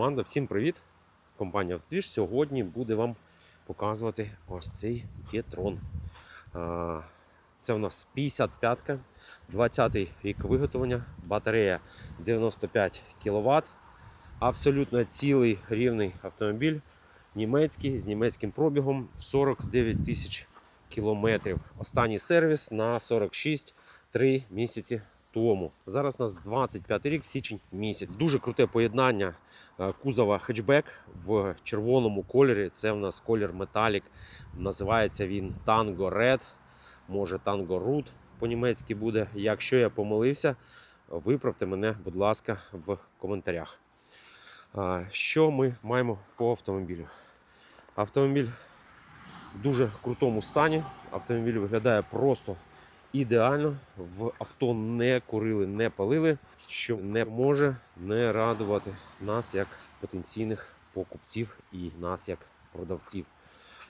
Команда, всім привіт! Компанія Автвіж сьогодні буде вам показувати ось цей Єтрон. Це у нас 55-ка, 20-й рік виготовлення, батарея 95 кВт. Абсолютно цілий рівний автомобіль. Німецький з німецьким пробігом в 49 тисяч кілометрів. Останній сервіс на 46 3 місяці тому. Зараз у нас 25 рік, січень місяць. Дуже круте поєднання е, кузова хетчбек в червоному кольорі. Це в нас колір металік. Називається він Tango Red, може Tango Root по-німецьки буде. Якщо я помилився, виправте мене, будь ласка, в коментарях. Що ми маємо по автомобілю? Автомобіль в дуже крутому стані. Автомобіль виглядає просто ідеально. В авто не курили, не палили, що не може не радувати нас як потенційних покупців і нас як продавців.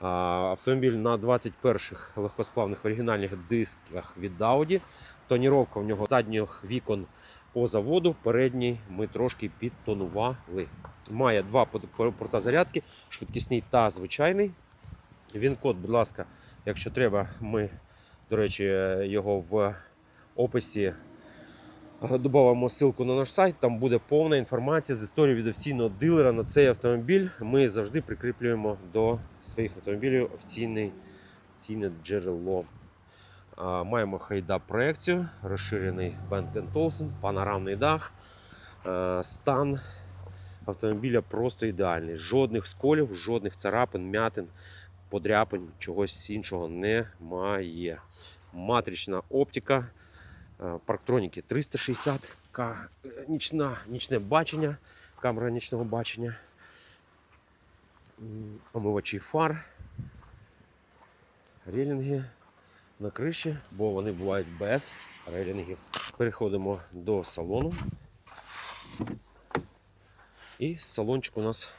Автомобіль на 21-х легкосплавних оригінальних дисках від Audi. Тоніровка в нього задніх вікон по заводу. Передній ми трошки підтонували. Має два пот- порта зарядки, швидкісний та звичайний. Він код, будь ласка, якщо треба, ми, до речі, його в описі додамо ссылку на наш сайт. Там буде повна інформація з історії від офіційного дилера на цей автомобіль. Ми завжди прикріплюємо до своїх автомобілів офіційне, джерело. Маємо хайда проекцію, розширений Bang Olufsen, панорамний дах. Е, Стан автомобіля просто ідеальний. Жодних сколів, жодних царапин, м'ятин, подряпин, чогось іншого немає. Матрична оптика, е, парктроніки 360, ка- е, нічна, нічне бачення, камера нічного бачення, омивачі фар, релінги на криші, бо вони бувають без релінгів. Переходимо до салону. І салончик у нас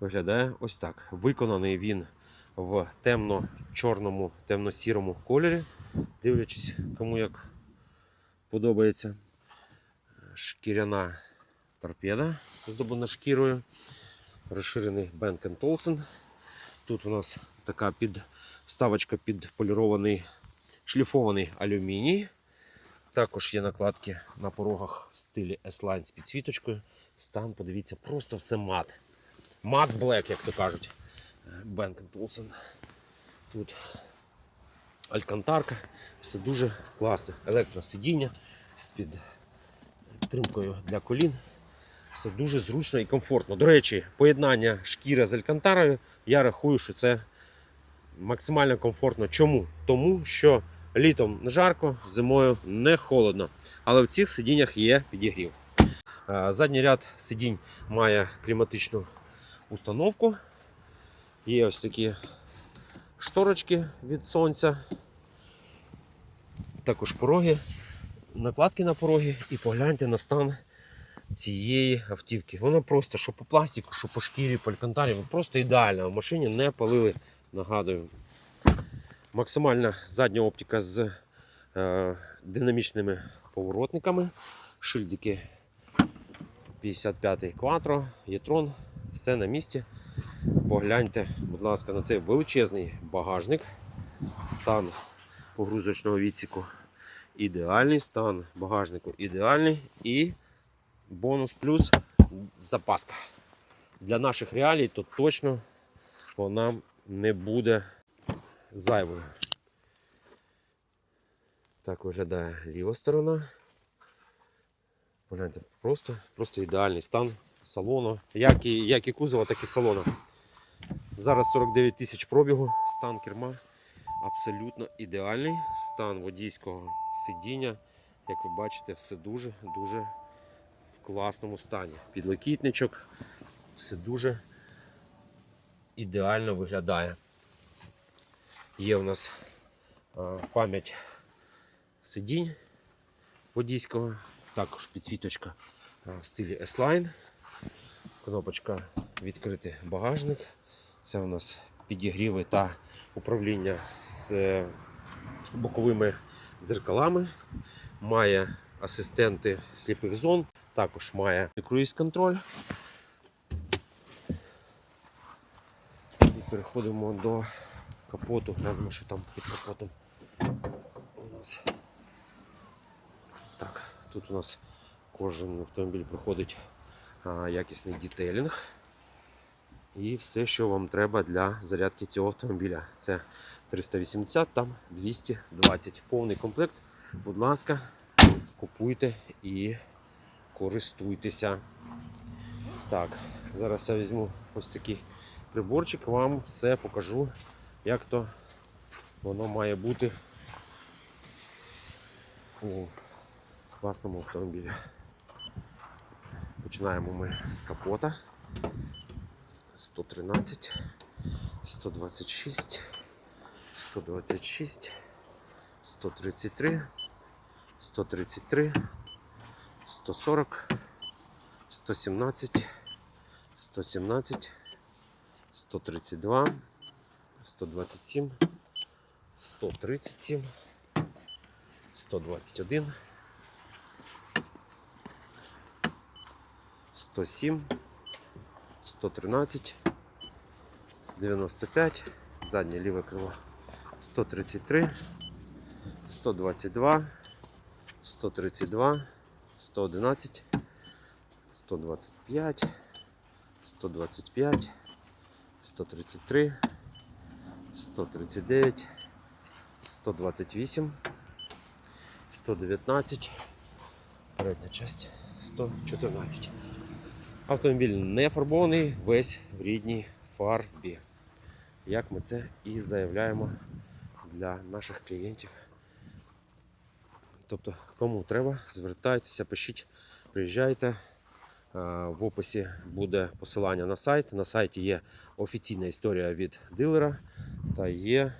виглядає ось так. Виконаний він в темно-чорному, темно-сірому кольорі. Дивлячись, кому як подобається. Шкіряна торпеда, здобана шкірою. Розширений Bang Olufsen. Тут у нас така під, вставочка під полірований шліфований алюміній. Також є накладки на порогах в стилі S-Line з підсвіточкою. Стан, подивіться, просто все мат. Мат Black, як то кажуть. Bang Olufsen. Тут алькантарка. Все дуже класно. Електросидіння з під тримкою для колін. Все дуже зручно і комфортно. До речі, поєднання шкіра з алькантарою, я рахую, що це максимально комфортно. Чому? Тому що літом не жарко, зимою не холодно. Але в цих сидіннях є підігрів. Е, Задній ряд сидінь має кліматичну установку. Є ось такі шторочки від сонця. Також пороги, накладки на пороги і погляньте на стан цієї автівки. Вона просто, що по пластику, що по шкірі, по алькантарі, просто ідеальна. В машині не палили, нагадую. Максимальна задня оптика з е, динамічними поворотниками. Шильдики 55-й Quattro, Єтрон, все на місці. Погляньте, будь ласка, на цей величезний багажник. Стан погрузочного відсіку ідеальний, стан багажнику ідеальний і бонус плюс запаска. Для наших реалій то точно вона не буде зайвою. Так виглядає ліва сторона. Погляньте, просто, просто ідеальний стан салону. Як і, як і кузова, так і салону. Зараз 49 тисяч пробігу, стан керма абсолютно ідеальний. Стан водійського сидіння, як ви бачите, все дуже-дуже в класному стані. Підлокітничок, все дуже ідеально виглядає. Є у нас пам'ять сидінь водійського, також підсвіточка в стилі S-Line. Кнопочка відкрити багажник. Це у нас підігріви та управління з е, боковими дзеркалами. Має асистенти сліпих зон, також має круїз контроль. І переходимо до капоту, глянемо, що там під капотом у нас. Так, Тут у нас кожен автомобіль проходить а, якісний дітейлінг. І все, що вам треба для зарядки цього автомобіля. Це 380, там 220. Повний комплект. Будь ласка, купуйте і користуйтеся. Так, зараз я візьму ось такий приборчик, вам все покажу, як то воно має бути у класному автомобілі. Починаємо ми з капота. 113, 126, 126, 133, 133, 140, 117, 117, 132, 127, 137, 121, 107, 113, 95, заднє ліве крило 133, 122, 132, 111, 125, 125, 133, 139, 128, 119, передня часть 114. Автомобіль не фарбований, весь в рідній фарбі. Як ми це і заявляємо для наших клієнтів. Тобто, кому треба, звертайтеся, пишіть, приїжджайте. В описі буде посилання на сайт. На сайті є офіційна історія від дилера та є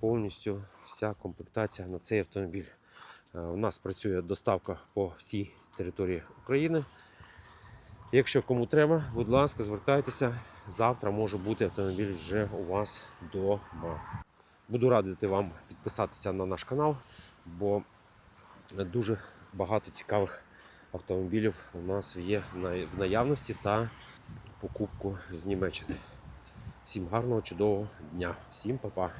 повністю вся комплектація на цей автомобіль. У нас працює доставка по всій території України. Якщо кому треба, будь ласка, звертайтеся. Завтра може бути автомобіль вже у вас вдома. Буду радити вам підписатися на наш канал, бо дуже багато цікавих автомобілів у нас є в наявності та покупку з Німеччини. Всім гарного, чудового дня, всім па-па.